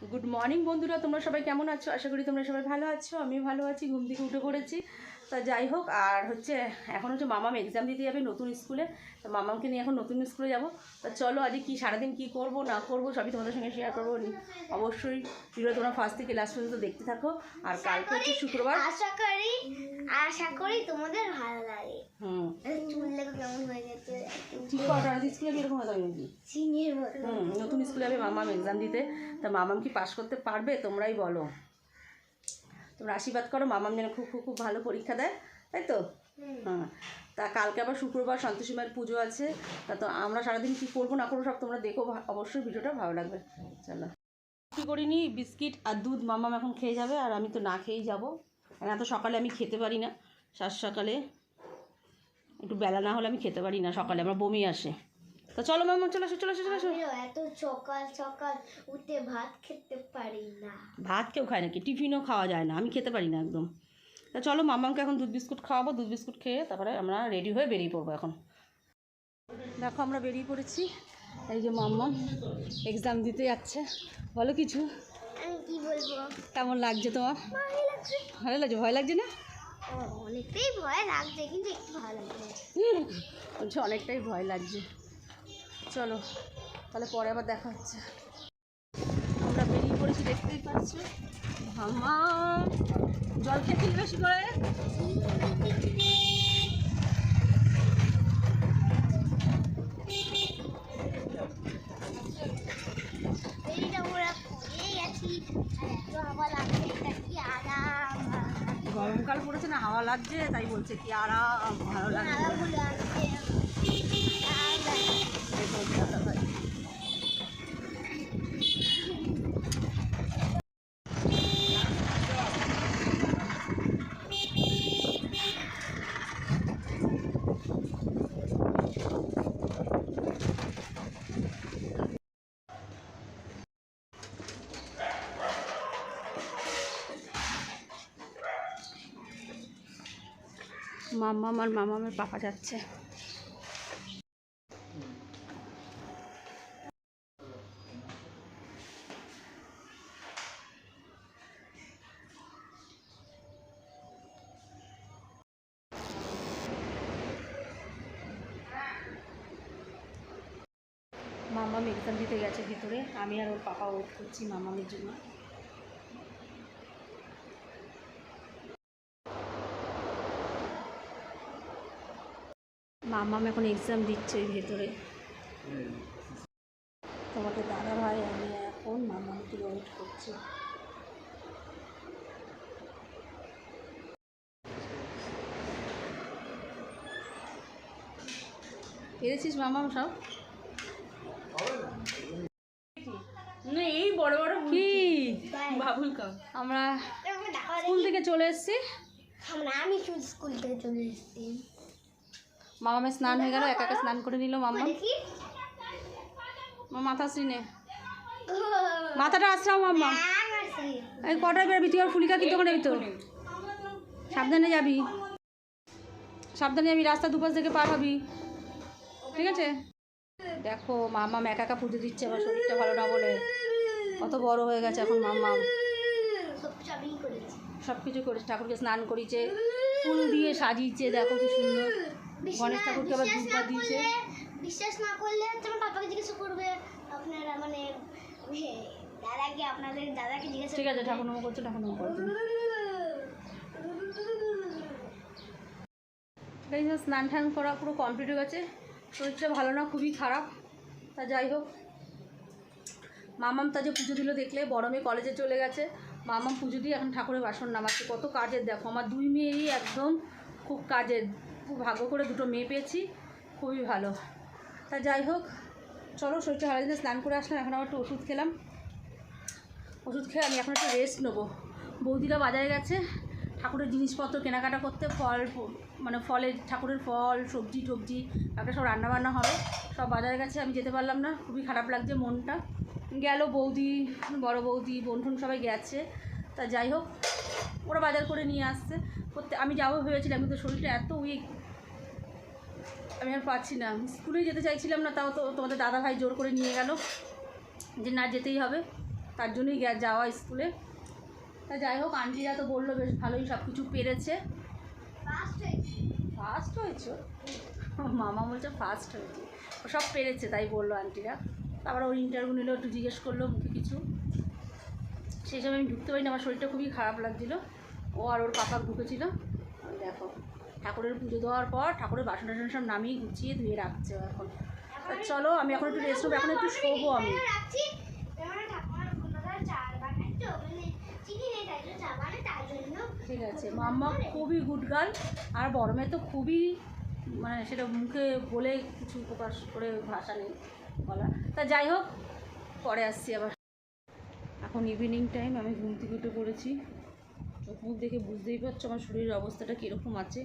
Good morning বন্ধুরা। তোমরা সবাই কেমন আছো? আশা করি তোমরা সবাই ভালো আছো। আমিও ভালো আছি ঘুম থেকে উঠে পড়েছি। তা যাই হোক আর হচ্ছে এখন হচ্ছে মামাম এক্সাম দিতে যাবে নতুন স্কুলে তো মামামকে নিয়ে এখন নতুন স্কুলে যাব। তা চলো আজকে কি সারাদিন কি করব না করব সবই তোমাদের সঙ্গে শেয়ার করব। অবশ্যই ভিডিও তোমরা ফার্স্ট থেকে লাস্ট পর্যন্ত দেখতে থাকো। আর কালকে হচ্ছে শুক্রবার। আশা করি আশা করি তোমাদের ভালো লাগে। হুম। নতুন স্কুলে যাবে মামাম এক্সাম দিতে। তা মামাম কি পাশ করতে পারবে? তোমরাই বলো। তোমরা আশীর্বাদ করো, মামাম যেন খুব খুব খুব ভালো পরীক্ষা দেয়, তাই তো? হ্যাঁ তা কালকে আবার শুক্রবার সন্তোষী মায়ের পুজো আছে। তা তো আমরা সারাদিন কী করব, না করব সব তোমরা দেখো অবশ্যই ভিডিওটা ভালো লাগবে। চলো। কী করিনি, বিস্কিট আর দুধ মামাম এখন খেয়ে যাবে, আর আমি তো না খেয়েই যাব। আর এত সকালে আমি খেতে পারি না সাত সকালে। একটু বেলা না হলে আমি খেতে পারি না সকালে আমার বমি আসে। তো চলো মামা চলে আসো চলে আসো চলে আসো। এত সকাল সকাল উঠে ভাত খেতে পারি না। ভাত কেউ খায় নাকি টিফিনও খাওয়া যায় না আমি খেতে পারি না একদম। তা চলো মামাকে এখন দুধ বিস্কুট খাওয়াবো দুধ বিস্কুট খেয়ে তারপরে আমরা রেডি হয়ে বেরিয়ে পড়ব এখন। দেখো আমরা বেরিয়ে পড়েছি। এই যে মাম্মা এক্সাম দিতে যাচ্ছে। বলো কিছু। আমি কি বলব? কেমন লাগছে তোমার? ভালো লাগছে ভয় লাগছে না? অনেকটাই ভয় লাগছে, কিন্তু একটু ভালো লাগছে। অনেকটাই ভয় লাগছে। চলো, তাহলে পরে আবার দেখা হচ্ছে। আমরা বেরিয়ে পড়েছি, দেখতেই পাচ্ছ। মামা জল খেয়ে বেশি করে বেরিটা ওরা পড়ে গেছি আর এত হাওয়া লাগছে এটা কি আরাম গরমকাল পড়েছে না হাওয়া লাগছে তাই বলছে কি আরাম ভালো লাগছে আরাম বলে আসছে আরাম লাগছে। এই বলছে দাদা ভাই। মাম্মাম মামা আমার পাপা যাচ্ছে। মামাম এক্সাম দিতে গেছে ভিতরে, আমি আর ওর পাপা ওয়েট করছি মামামের জন্য। মামাম এখন এক্সাম দিচ্ছে ওই ভেতরে। তোমাকে দাদা ভাই আমি এখন মামামকে ওয়েট করছি। পেরেছিস মামাম সব? না এই বড় বড় কি? বাবুল কাপ আমরা স্কুল থেকে চলে এসেছি। আমরা আমি স্কুল থেকে চলে এসেছি। মামামের স্নান হয়ে গেল একা একা স্নান করে নিল মামা। মা মাথা শ্রীনে মাথাটা আসরাও মাম্মা এই কটায় বেরোবি তুই আর ফুলিকা কিন্তু ওখানে তো? সাবধানে যাবি। সাবধানে যাবি রাস্তা দুপাশ থেকে পার হবি। ঠিক আছে? দেখো মামা একা একা পুজো দিচ্ছে আমার শরীরটা ভালো না বলে। কত বড় হয়ে গেছে এখন মাম্মা সব কিছু করেছে ঠাকুরকে স্নান করিয়েছে ফুল দিয়ে সাজিয়েছে দেখো কি সুন্দর। গণেশ ঠাকুরকে আবার দুপা দিয়েছে বিশ্বাস না করলে তোমার পাপাকে জিজ্ঞেস করবে আপনারা মানে দাদাকে আপনাদের দাদাকে জিজ্ঞেস ঠিক আছে ঠাকুর নমো করছ ঠাকুর করছ। স্নান টান করা পুরো কমপ্লিট হয়ে গেছে। শরীরটা ভালো না খুবই খারাপ। তা যাই হোক মামাম তা যে পুজো দিল দেখলে বড় মেয়ে কলেজে চলে গেছে। মামাম পুজো দিয়ে এখন ঠাকুরের বাসন নামাচ্ছে। কত কাজের দেখো আমার দুই মেয়েই একদম খুব কাজের। খুব ভাগ্য করে দুটো মেয়ে পেয়েছি, খুবই ভালো। তা যাই হোক, চলো শরীরটা ভালো দিনে স্নান করে আসলাম, এখন আবার একটু ওষুধ খেলাম। ওষুধ খেয়ে আমি এখন একটু রেস্ট নেব। বৌদিরা বাজারে গেছে, ঠাকুরের জিনিসপত্র কেনাকাটা করতে, ফল মানে ফলের, ঠাকুরের ফল, সবজি টবজি একটা সব রান্নাবান্না হবে। সব বাজারে গেছে, আমি যেতে পারলাম না, খুবই খারাপ লাগছে মনটা। গেল বৌদি, বড় বৌদি বোন ঠোন সবাই গেছে। তা যাই হোক ওরা বাজার করে নিয়ে আসছে। করতে আমি যাব ভেবেছিলাম কিন্তু শরীরটা এত উইক আমি আর পাচ্ছি না। স্কুলে যেতে চাইছিলাম না তাও তো তোমাদের দাদা ভাই জোর করে নিয়ে গেল যে না যেতেই হবে। তার জন্যই যাওয়া স্কুলে। তা যাই হোক আন্টিরা তো বলল বেশ ভালোই সব কিছু পেরেছে। ফার্স্ট হয়েছে। ফার্স্ট হয়েছে? মামা বলছে ফার্স্ট হয়েছে। ও সব পেরেছে তাই বলল আন্টিরা। তারপর ওর ইন্টারভিউ নিল একটু জিজ্ঞেস করল মুখে কিছু। সেই সময় আমি ঢুকতে পারিনি আমার শরীরটা খুবই খারাপ লাগছিল। ও আর ওর পাপা ঢুকেছিল। দেখো ঠাকুরের পুজো দেওয়ার পর ঠাকুরের বাসন টাসন সব নামিয়ে গুছিয়ে ধুয়ে রাখছে এখন। চলো আমি এখন একটু রেস্ট নেব এখন একটু শোবো আমি। মানে ঠিক আছে মাম্মা খুবই গুড গার্ল আর বড় মেয়ে তো খুবই মানে সেটা মুখে বলে কিছু প্রকাশ করে ভাষা নেই বলা তা যাই হোক পরে আসছি আবার। এখন ইভিনিং টাইম আমি ঘুম থেকে উঠে পড়েছি। চোখ মুখ দেখে বুঝতেই পারছ আমার শরীরের অবস্থাটা কীরকম আছে।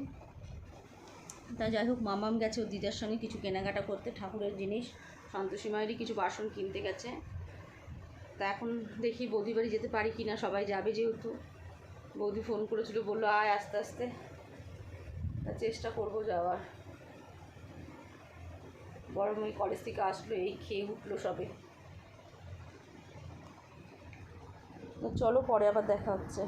তা যাই হোক, মামাম গেছে ও দিদার সঙ্গে কিছু কেনাকাটা করতে, ঠাকুরের জিনিস। সন্তোষী মায়েরই কিছু বাসন কিনতে গেছে। তা এখন দেখি বৌদি বাড়ি যেতে পারি কি না সবাই যাবে যেহেতু। বৌদি ফোন করেছিল, বলল, আয় আস্তে আস্তে। তা চেষ্টা করব যাওয়ার। বড় মেয়ে কলেজ থেকে আসলো, এই খেয়ে উঠল সবে। চলো পরে আবার দেখা হচ্ছে।